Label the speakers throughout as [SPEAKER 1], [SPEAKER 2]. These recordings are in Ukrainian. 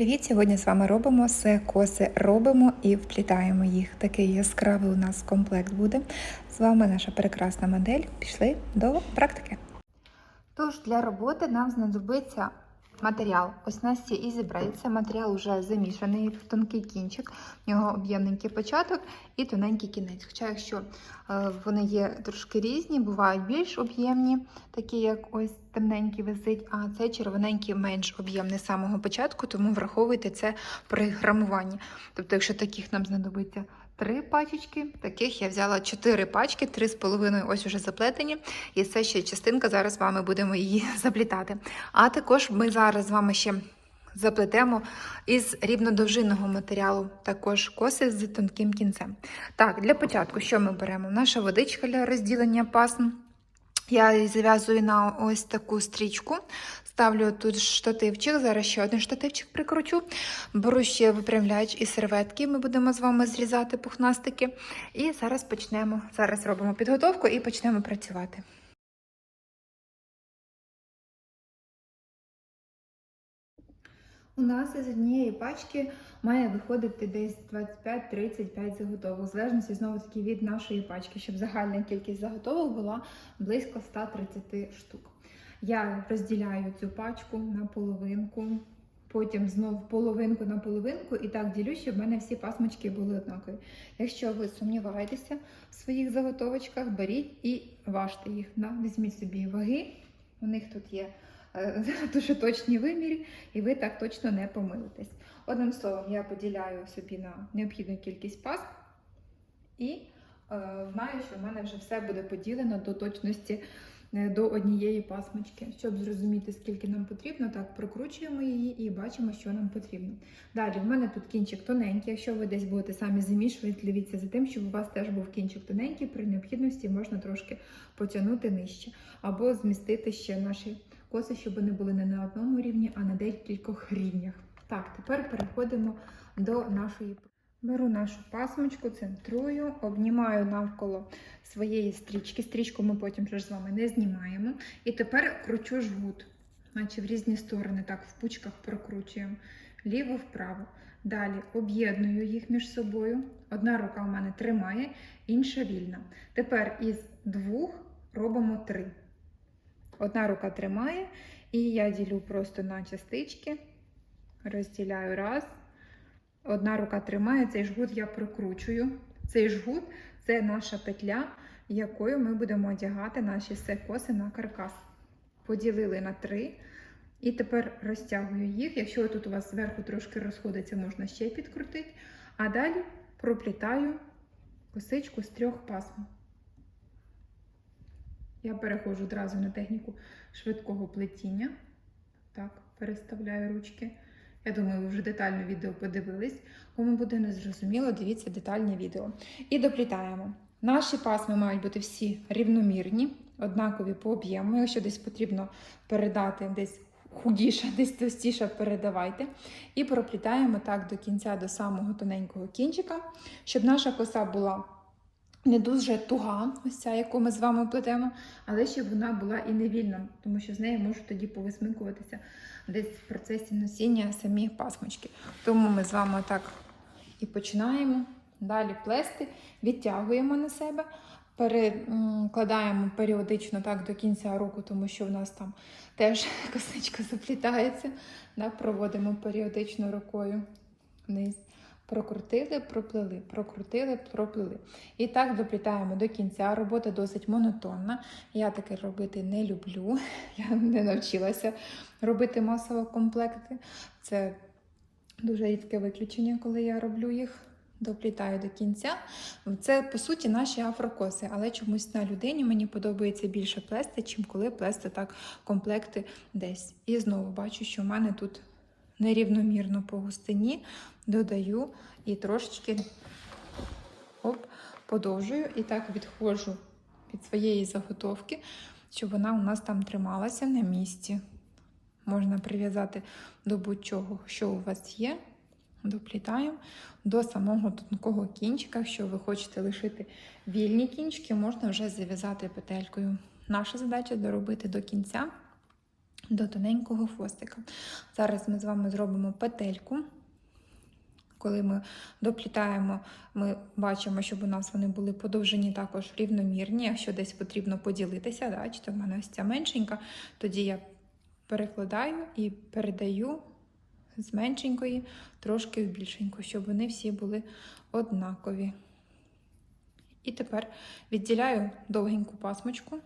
[SPEAKER 1] Привіт! Сьогодні з вами робимо все коси робимо і вплітаємо їх. Такий яскравий у нас комплект буде. З вами наша прекрасна модель. Пішли до практики. Тож для роботи нам знадобиться матеріал. Ось у нас є Easy. Це матеріал вже замішаний в тонкий кінчик, в нього об'ємненький початок і тоненький кінець. Хоча, якщо е, вони є трошки різні, бувають більш об'ємні, такі як ось темненький висить, а цей червоненький менш об'ємний з самого початку, тому враховуйте це при грамуванні. Тобто, якщо таких нам знадобиться три пачечки, таких я взяла чотири пачки, три з половиною ось уже заплетені. І це ще частинка, зараз з вами будемо її заплітати. А також ми зараз з вами ще заплетемо із рівнодовжинного матеріалу, також коси з тонким кінцем. Так, для початку, що ми беремо? Наша водичка для розділення пасм. Я зав'язую на ось таку стрічку. Ставлю тут штативчик, зараз ще один штативчик прикручу. Беру ще випрямляч і серветки. Ми будемо з вами зрізати пухнастики. І зараз почнемо. Зараз робимо підготовку і почнемо працювати. У нас із однієї пачки має виходити десь 25-35 заготовок, в залежності знову таки від нашої пачки, щоб загальна кількість заготовок була близько 130 штук. Я розділяю цю пачку на половинку, потім знов половинку на половинку і так ділю, щоб в мене всі пасмочки були однакові. Якщо ви сумніваєтеся в своїх заготовочках, беріть і важте їх. Візьміть собі ваги, у них тут є дуже точні виміри, і ви так точно не помилитесь. Одним словом, я поділяю собі на необхідну кількість пасм і е, знаю, що в мене вже все буде поділено до точності е, до однієї пасмочки. Щоб зрозуміти, скільки нам потрібно, так прокручуємо її і бачимо, що нам потрібно. Далі, в мене тут кінчик тоненький. Якщо ви десь будете самі замішувати, дивіться за тим, щоб у вас теж був кінчик тоненький, при необхідності можна трошки потягнути нижче або змістити ще наші коси, щоб вони були не на одному рівні, а на декількох рівнях. Так, тепер переходимо до нашої. Беру нашу пасмочку, центрую, обнімаю навколо своєї стрічки. Стрічку ми потім вже з вами не знімаємо. І тепер кручу жгут, наче в різні сторони, так, в пучках прокручуємо ліво-вправо. Далі об'єдную їх між собою. Одна рука у мене тримає, інша вільна. Тепер із двох робимо три. Одна рука тримає, і я ділю просто на частички, розділяю раз. Одна рука тримає, цей жгут я прокручую. Цей жгут це наша петля, якою ми будемо одягати наші коси на каркас. Поділили на три. І тепер розтягую їх. Якщо тут у вас зверху трошки розходиться, можна ще підкрутити. А далі проплітаю косичку з трьох пасм. Я переходжу одразу на техніку швидкого плетіння. Так, переставляю ручки. Я думаю, ви вже детально відео подивились. Кому буде незрозуміло, дивіться детальне відео. І доплітаємо. Наші пасми мають бути всі рівномірні, однакові по об'єму. Якщо десь потрібно передати десь худіше, десь товстіше, передавайте. І проплітаємо так до кінця, до самого тоненького кінчика, щоб наша коса була не дуже туга, ось ця, яку ми з вами плетемо, але щоб вона була і не вільна, тому що з нею можуть тоді повисмикуватися десь в процесі носіння самі пасмочки. Тому ми з вами так і починаємо далі плести, відтягуємо на себе, перекладаємо періодично так до кінця року, тому що в нас там теж косичка заплітається. Да, Проводимо періодично рукою вниз. Прокрутили, проплили, прокрутили, проплили. І так доплітаємо до кінця. Робота досить монотонна. Я таке робити не люблю. Я не навчилася робити масово комплекти. Це дуже рідке виключення, коли я роблю їх. Доплітаю до кінця. Це, по суті, наші афрокоси, але чомусь на людині мені подобається більше плести, чим коли плести так комплекти десь. І знову бачу, що в мене тут нерівномірно по густині додаю і трошечки оп, подовжую і так відходжу від своєї заготовки, щоб вона у нас там трималася на місці. Можна прив'язати до будь-чого, що у вас є. Доплітаємо до самого тонкого кінчика. Якщо ви хочете лишити вільні кінчики, можна вже зав'язати петелькою. Наша задача доробити до кінця до тоненького хвостика. Зараз ми з вами зробимо петельку. Коли ми доплітаємо, ми бачимо, щоб у нас вони були подовжені також рівномірні. Якщо десь потрібно поділитися, да, чи то в мене ось ця меншенька, тоді я перекладаю і передаю з меншенької трошки в більшеньку, щоб вони всі були однакові. І тепер відділяю довгеньку пасмочку.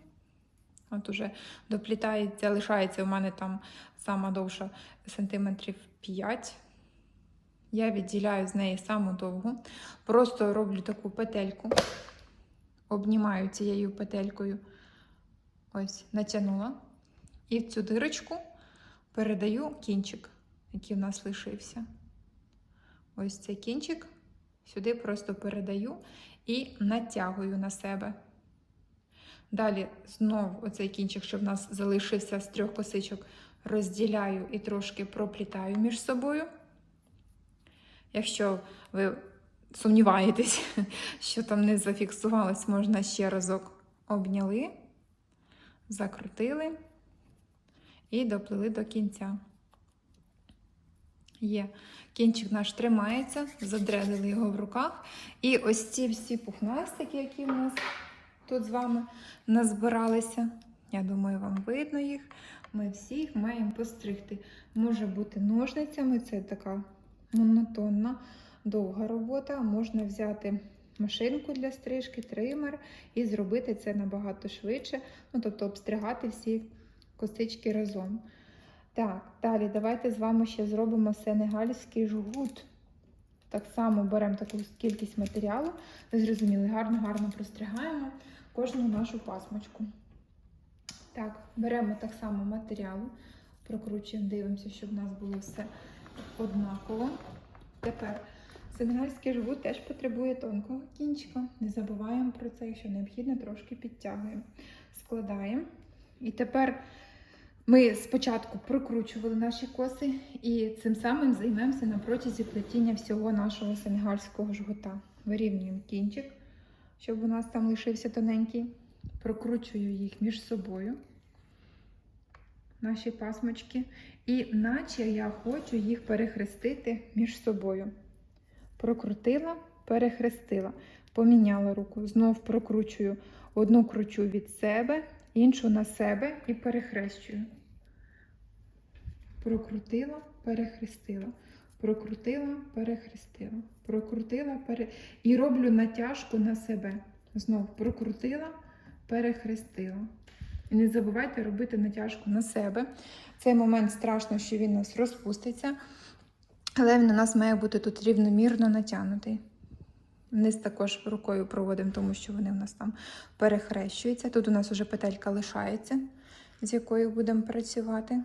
[SPEAKER 1] От уже доплітається, лишається у мене там сама довша сантиметрів 5. Я відділяю з неї саму довгу. Просто роблю таку петельку, обнімаю цією петелькою, ось, натягнула. І в цю дирочку передаю кінчик, який в нас лишився. Ось цей кінчик сюди просто передаю і натягую на себе. Далі знову оцей кінчик, що в нас залишився з трьох косичок, розділяю і трошки проплітаю між собою. Якщо ви сумніваєтесь, що там не зафіксувалось, можна ще разок обняли, закрутили і доплили до кінця. Є. Кінчик наш тримається, задрезали його в руках. І ось ці всі пухнастики, які в нас тут з вами назбиралися. Я думаю, вам видно їх. Ми всі їх маємо постригти. Може бути ножницями, це така монотонна, довга робота. Можна взяти машинку для стрижки, тример і зробити це набагато швидше. Ну, тобто обстригати всі косички разом. Так, далі давайте з вами ще зробимо сенегальський жгут. Так само беремо таку кількість матеріалу. Ви зрозуміли, гарно-гарно простригаємо кожну нашу пасмочку. Так, беремо так само матеріалу, прокручуємо, дивимося, щоб в нас було все однаково. Тепер сенегальський жгут теж потребує тонкого кінчика. Не забуваємо про це, якщо необхідно, трошки підтягуємо. Складаємо. І тепер ми спочатку прокручували наші коси і цим самим займемося на протязі плетіння всього нашого сенегальського жгута. Вирівнюємо кінчик, щоб у нас там лишився тоненький. Прокручую їх між собою, наші пасмочки, і наче я хочу їх перехрестити між собою. Прокрутила, перехрестила, поміняла руку, знов прокручую одну кручу від себе, іншу на себе і перехрещую. Прокрутила, перехрестила. Прокрутила, перехрестила. Прокрутила, пере... і роблю натяжку на себе. Знов прокрутила, перехрестила. І не забувайте робити натяжку на себе. Цей момент страшно, що він у нас розпуститься, але він у нас має бути тут рівномірно натягнутий. Вниз також рукою проводимо, тому що вони у нас там перехрещуються. Тут у нас вже петелька лишається, з якою будемо працювати.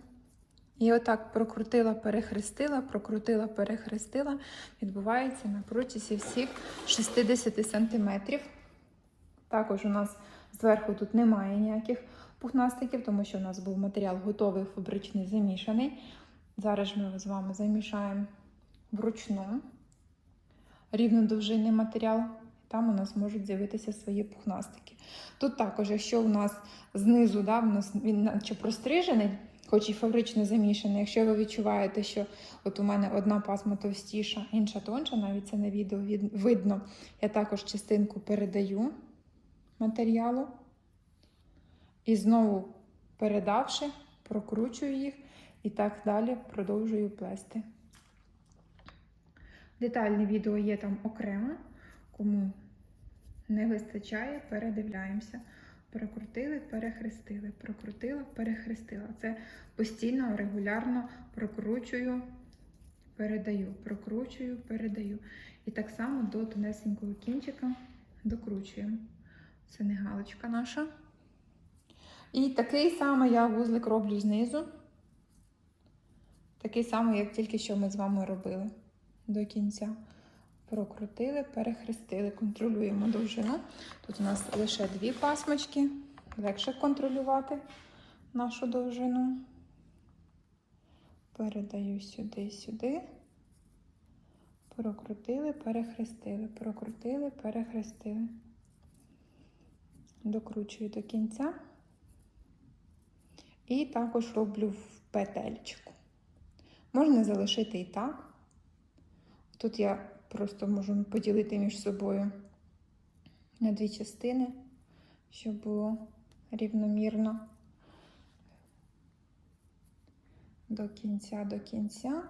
[SPEAKER 1] І отак прокрутила, перехрестила, прокрутила, перехрестила. Відбувається на протязі всіх 60 см. Також у нас зверху тут немає ніяких пухнастиків, тому що у нас був матеріал готовий, фабричний, замішаний. Зараз ми з вами замішаємо вручну рівнодовжинний матеріал. Там у нас можуть з'явитися свої пухнастики. Тут також, якщо у нас знизу да, у нас він наче прострижений, хоч і фабрично замішаний, якщо ви відчуваєте, що от у мене одна пасма товстіша, інша тонша, навіть це на відео видно, я також частинку передаю матеріалу. І знову передавши, прокручую їх і так далі продовжую плести. Детальне відео є там окремо, кому не вистачає, передивляємося. Прокрутили, перехрестили, прокрутила, перехрестила. Це постійно, регулярно прокручую, передаю, прокручую, передаю. І так само до тонесенького кінчика докручуємо. Це не галочка наша. І такий самий я вузлик роблю знизу. Такий самий, як тільки що ми з вами робили до кінця. Прокрутили, перехрестили, контролюємо довжину. Тут у нас лише дві пасмочки. Легше контролювати нашу довжину. Передаю сюди, сюди. Прокрутили, перехрестили, прокрутили, перехрестили. Докручую до кінця. І також роблю в петельчику. Можна залишити і так. Тут я просто можу поділити між собою на дві частини, щоб було рівномірно до кінця, до кінця.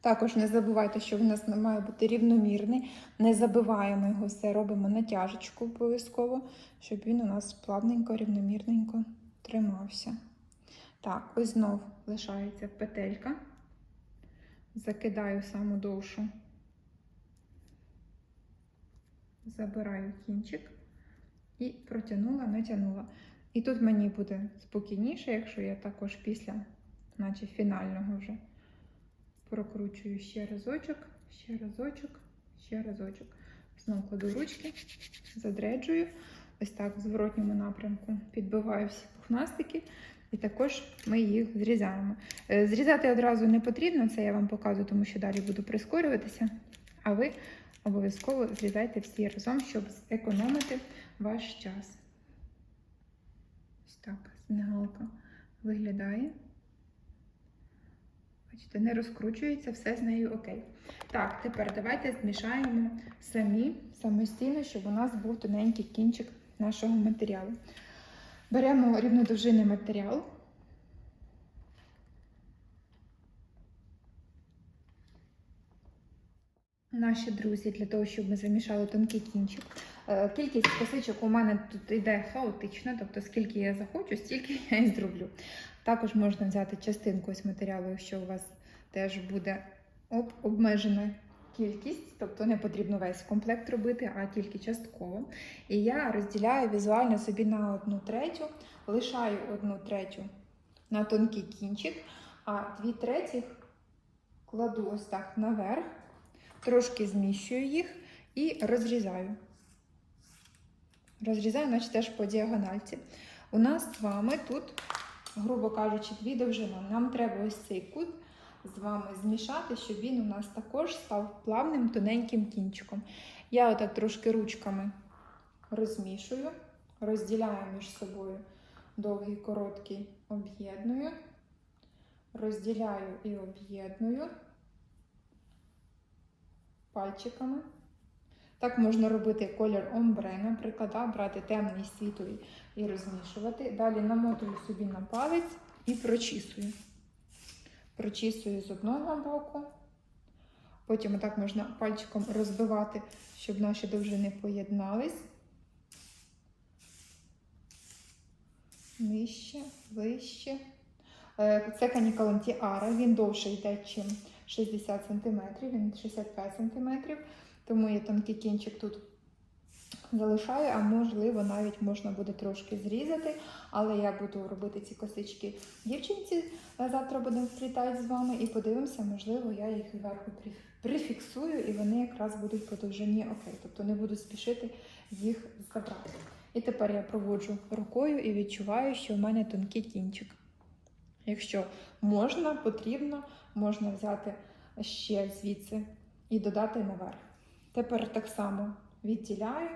[SPEAKER 1] Також не забувайте, що в нас має бути рівномірний. Не забиваємо його все, робимо натяжечку обов'язково, щоб він у нас плавненько, рівномірненько тримався. Так, ось знов лишається петелька. Закидаю саму довшу, забираю кінчик і протягнула, натягнула. І тут мені буде спокійніше, якщо я також після, наче фінального вже прокручую ще разочок, ще разочок, ще разочок. Знову кладу ручки, задреджую. Ось так в зворотньому напрямку підбиваю всі пухнастики. І також ми їх зрізаємо. Е, Зрізати одразу не потрібно, це я вам показую, тому що далі буду прискорюватися. А ви обов'язково зрізайте всі разом, щоб зекономити ваш час. Ось так, снігалка виглядає. Бачите, не розкручується, все з нею окей. Так, тепер давайте змішаємо самі самостійно, щоб у нас був тоненький кінчик нашого матеріалу. Беремо рівнодовжинний матеріал. Наші друзі, для того, щоб ми замішали тонкий кінчик. Е, Кількість косичок у мене тут йде хаотична, тобто скільки я захочу, стільки я і зроблю. Також можна взяти частинку ось матеріалу, якщо у вас теж буде об- обмежена кількість, тобто не потрібно весь комплект робити, а тільки частково. І я розділяю візуально собі на одну третю, лишаю одну третю на тонкий кінчик, а дві третіх кладу ось так наверх, трошки зміщую їх і розрізаю. Розрізаю, наче теж по діагональці. У нас з вами тут, грубо кажучи, дві довжини. Нам треба ось цей кут з вами змішати, щоб він у нас також став плавним тоненьким кінчиком. Я отак трошки ручками розмішую, розділяю між собою довгий, короткий, об'єдную, розділяю і об'єдную пальчиками. Так можна робити колір омбре, наприклад, да, брати темний світлий і розмішувати. Далі намотую собі на палець і прочісую. Прочісую з одного боку. Потім отак можна пальчиком розбивати, щоб наші довжини поєднались. Нижче, вище. Е, Це канікаланті Ара, він довше йде, ніж 60 см, він 65 см. Тому я тонкий кінчик тут залишаю, а можливо, навіть можна буде трошки зрізати. Але я буду робити ці косички дівчинці. Завтра будемо вплітати з вами і подивимося, можливо, я їх зверху прифіксую, і вони якраз будуть по довжині окей. Тобто не буду спішити їх забрати. І тепер я проводжу рукою і відчуваю, що в мене тонкий кінчик. Якщо можна, потрібно, можна взяти ще звідси і додати наверх. Тепер так само відділяю.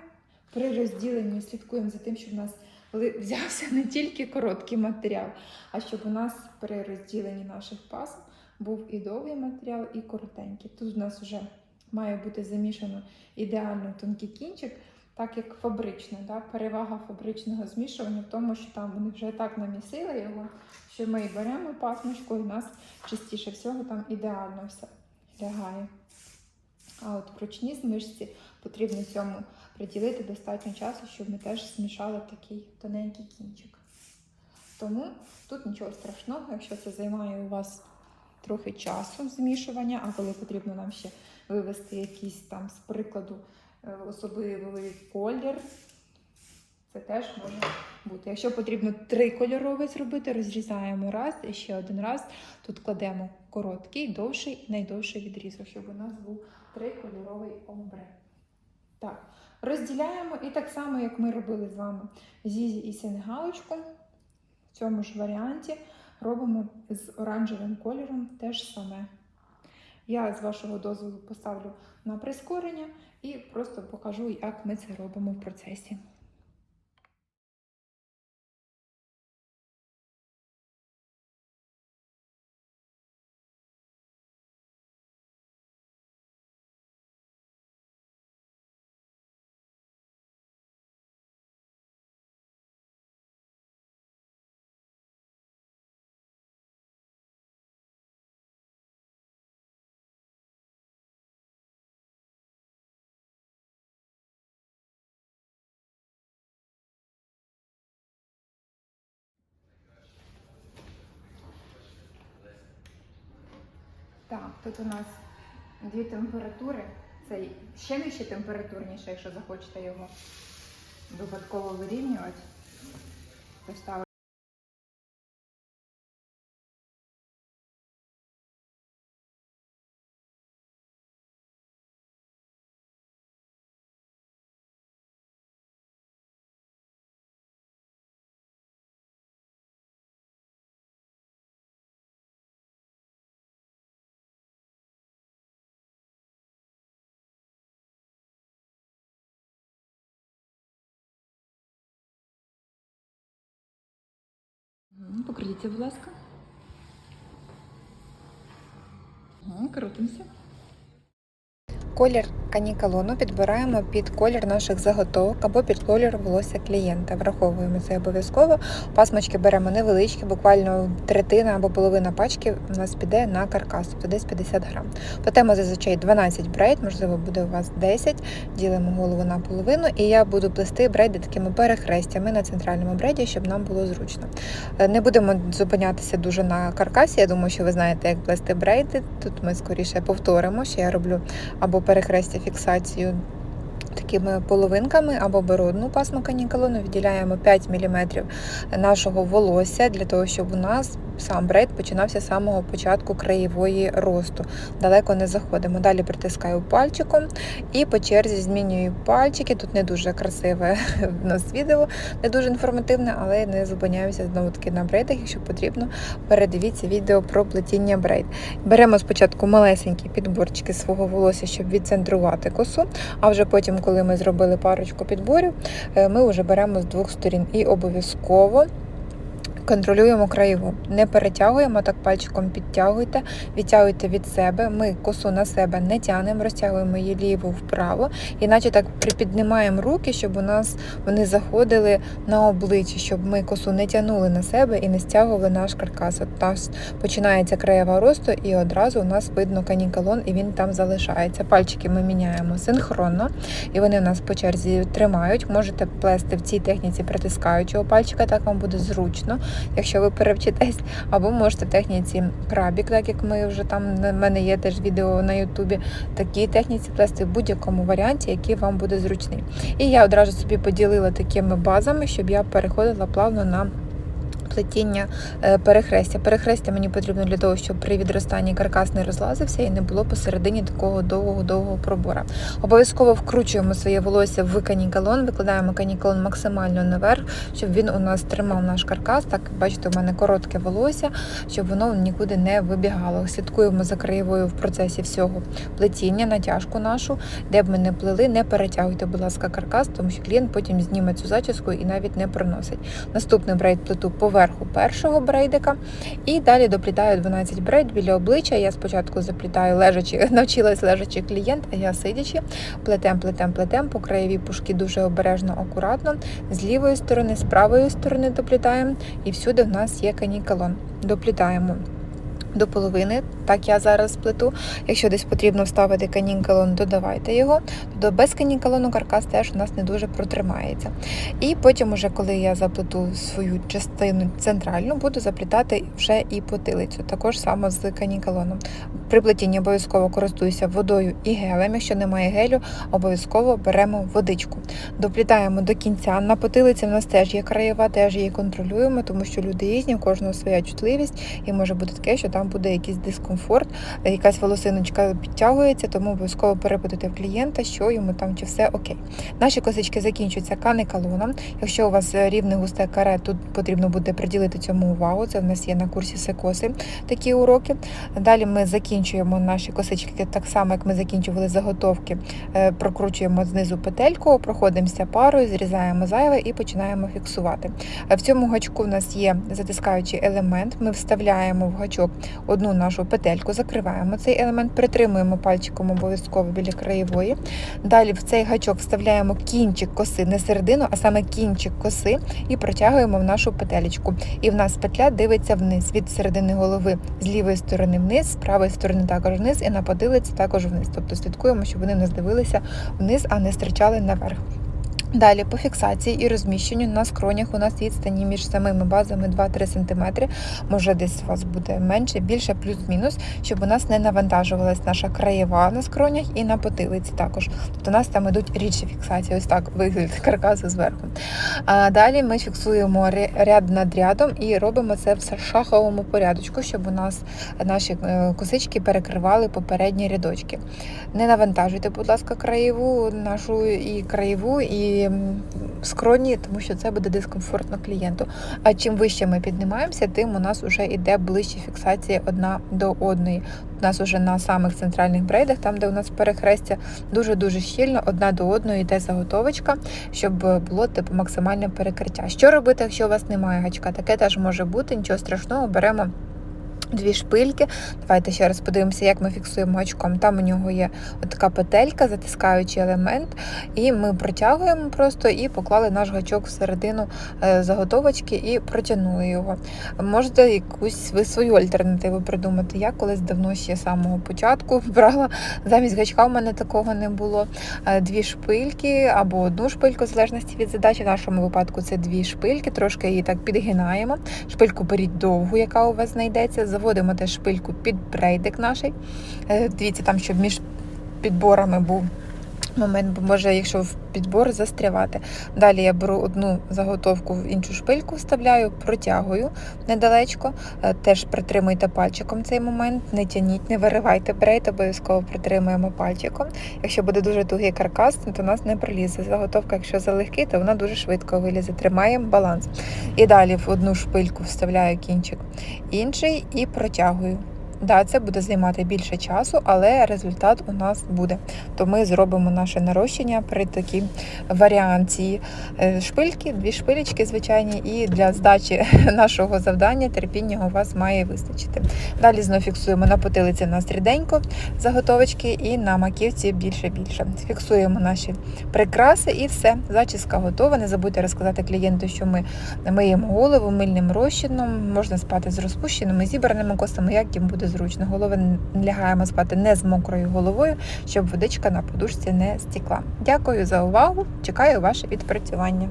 [SPEAKER 1] При розділенні слідкуємо за тим, щоб у нас взявся не тільки короткий матеріал, а щоб у нас при розділенні наших пас був і довгий матеріал, і коротенький. Тут у нас вже має бути замішано ідеально тонкий кінчик, так як фабричне. Да? Перевага фабричного змішування в тому, що там вони вже так намісили його, що ми беремо пасмочку, і в нас частіше всього там ідеально все лягає. А от в ручній змішці потрібно цьому приділити достатньо часу, щоб ми теж змішали такий тоненький кінчик. Тому тут нічого страшного, якщо це займає у вас трохи часу змішування, а коли потрібно нам ще вивести якийсь там, з прикладу, е, особливий колір, це теж може бути. Якщо потрібно три кольорові зробити, розрізаємо раз і ще один раз. Тут кладемо короткий, довший і найдовший відрізок, щоб у нас був трикольоровий омбре. Так, розділяємо і так само, як ми робили з вами зізі і сенгалочку, в цьому ж варіанті робимо з оранжевим кольором теж саме. Я з вашого дозволу поставлю на прискорення і просто покажу, як ми це робимо в процесі. Так, тут у нас дві температури. Це ще нижче температурніше, якщо захочете його випадково вирівнювати.
[SPEAKER 2] Покрутіться, будь ласка. Крутимося.
[SPEAKER 1] Колір канікалону підбираємо під колір наших заготовок або під колір волосся клієнта. Враховуємо це обов'язково. Пасмочки беремо невеличкі, буквально третина або половина пачки у нас піде на каркас, тобто десь 50 грам. Плетемо зазвичай 12 брейд, можливо, буде у вас 10. Ділимо голову на половину, і я буду плести брейди такими перехрестями на центральному брейді, щоб нам було зручно. Е, Не будемо зупинятися дуже на каркасі. Я думаю, що ви знаєте, як плести брейди. Тут ми скоріше повторимо, що я роблю або перехрестя фіксацію такими половинками, або беру пасму канікалону, відділяємо 5 мм нашого волосся для того, щоб у нас сам брейд починався з самого початку краєвої росту. Далеко не заходимо. Далі притискаю пальчиком і по черзі змінюю пальчики. Тут не дуже красиве в нас відео, не дуже інформативне, але не зупиняюся знову таки на брейдах. Якщо потрібно, передивіться відео про плетіння брейд. Беремо спочатку малесенькі підборчики свого волосся, щоб відцентрувати косу. А вже потім, коли ми зробили парочку підборів, е, ми вже беремо з двох сторін і обов'язково. Контролюємо краєву, не перетягуємо, так пальчиком підтягуйте, відтягуйте від себе. Ми косу на себе не тягнемо, розтягуємо її ліво вправо, іначе так припіднімаємо руки, щоб у нас вони заходили на обличчя, щоб ми косу не тягнули на себе і не стягували наш каркас. От нас починається краєва росту, і одразу у нас видно канікалон, і він там залишається. Пальчики ми міняємо синхронно, і вони у нас по черзі тримають. Можете плести в цій техніці притискаючого пальчика, так вам буде зручно якщо ви перевчитесь, або можете в техніці крабік, так як ми вже там на мене є теж відео на Ютубі. Такій техніці плести в будь-якому варіанті, який вам буде зручний. І я одразу собі поділила такими базами, щоб я переходила плавно на. Плетіння е, перехрестя. Перехрестя мені потрібно для того, щоб при відростанні каркас не розлазився і не було посередині такого довгого-довгого пробора. Обов'язково вкручуємо своє волосся в канікалон, викладаємо канікалон максимально наверх, щоб він у нас тримав наш каркас. Так, бачите, у мене коротке волосся, щоб воно нікуди не вибігало. Слідкуємо за краєвою в процесі всього плетіння, натяжку нашу, де б ми не плели, не перетягуйте, будь ласка, каркас, тому що клієнт потім зніме цю зачіску і навіть не проносить. Наступний брейд плету поверх зверху першого брейдика. І далі доплітаю 12 брейд біля обличчя. Я спочатку заплітаю лежачи, навчилась лежачи клієнт, а я сидячи. Плетем, плетем, плетем по краєві пушки дуже обережно, акуратно. З лівої сторони, з правої сторони доплітаємо. І всюди в нас є канікалон. Доплітаємо. До половини, так я зараз плету. Якщо десь потрібно вставити канікалон, додавайте його. До без канікалону каркас теж у нас не дуже протримається. І потім, уже коли я заплету свою частину центральну, буду заплітати вже і потилицю. Також само з канікалоном. При плетінні обов'язково користуюся водою і гелем. Якщо немає гелю, обов'язково беремо водичку. Доплітаємо до кінця. На потилиці в нас теж є краєва, теж її контролюємо, тому що люди різні, у кожного своя чутливість, і може бути таке, що там буде якийсь дискомфорт, якась волосиночка підтягується, тому обов'язково перепитати в клієнта, що йому там чи все окей. Наші косички закінчуються каникалоном. Якщо у вас рівне густе каре, тут потрібно буде приділити цьому увагу. Це в нас є на курсі секоси такі уроки. Далі ми закінчуємо наші косички так само, як ми закінчували заготовки, Е, прокручуємо знизу петельку, проходимося парою, зрізаємо зайве і починаємо фіксувати. Е, В цьому гачку в нас є затискаючий елемент. Ми вставляємо в гачок одну нашу петельку, закриваємо цей елемент, притримуємо пальчиком обов'язково біля краєвої. Далі в цей гачок вставляємо кінчик коси, не середину, а саме кінчик коси, і протягуємо в нашу петелечку. І в нас петля дивиться вниз від середини голови з лівої сторони вниз, з правої сторони також вниз, і на потилиці також вниз. Тобто слідкуємо, щоб вони в нас дивилися вниз, а не стирчали наверх. Далі по фіксації і розміщенню на скронях у нас відстані між самими базами 2-3 см. Може десь у вас буде менше, більше, плюс-мінус, щоб у нас не навантажувалась наша краєва на скронях і на потилиці також. Тобто у нас там ідуть рідші фіксації, ось так вигляд каркасу зверху. А далі ми фіксуємо ряд над рядом і робимо це в шаховому порядочку, щоб у нас наші е, косички перекривали попередні рядочки. Не навантажуйте, будь ласка, краєву нашу і краєву, і скроні, тому що це буде дискомфортно клієнту. А чим вище ми піднімаємося, тим у нас вже йде ближче фіксація одна до одної. У нас уже на самих центральних брейдах, там де у нас перехрестя, дуже дуже щільно одна до одної йде заготовочка, щоб було типу максимальне перекриття. Що робити, якщо у вас немає гачка? Таке теж може бути, нічого страшного, беремо. Дві шпильки. Давайте ще раз подивимося, як ми фіксуємо гачком. Там у нього є така петелька, затискаючий елемент, і ми протягуємо просто і поклали наш гачок всередину е, заготовочки і протягнули його. Можете якусь ви свою альтернативу придумати. Я колись давно ще з самого початку брала замість гачка. У мене такого не було. Е, Дві шпильки або одну шпильку, в залежності від задачі. В нашому випадку це дві шпильки, трошки її так підгинаємо. Шпильку беріть довгу, яка у вас знайдеться. Заводимо теж шпильку під брейдик наш. Е, Дивіться, там, щоб між підборами був момент, бо може, якщо в підбор застрявати. Далі я беру одну заготовку в іншу шпильку, вставляю, протягую недалечко. Е, Теж притримуйте пальчиком цей момент, не тяніть, не виривайте брейд, обов'язково притримуємо пальчиком. Якщо буде дуже тугий каркас, то у нас не прилізе. Заготовка, якщо залегкий, то вона дуже швидко вилізе. Тримаємо баланс. І далі в одну шпильку вставляю кінчик інший і протягую. Да, це буде займати більше часу, але результат у нас буде. То ми зробимо наше нарощення при такій варіанції Е, шпильки, дві шпилечки звичайні, і для здачі нашого завдання терпіння у вас має вистачити. Далі знову фіксуємо на потилиці на ріденько заготовочки і на маківці більше-більше. Фіксуємо наші прикраси і все. Зачіска готова. Не забудьте розказати клієнту, що ми миємо голову мильним розчином, можна спати з розпущеними, зібраними косами, як їм буде зручно. Голови лягаємо спати не з мокрою головою, щоб водичка на подушці не стікла. Дякую за увагу. Чекаю ваше відпрацювання.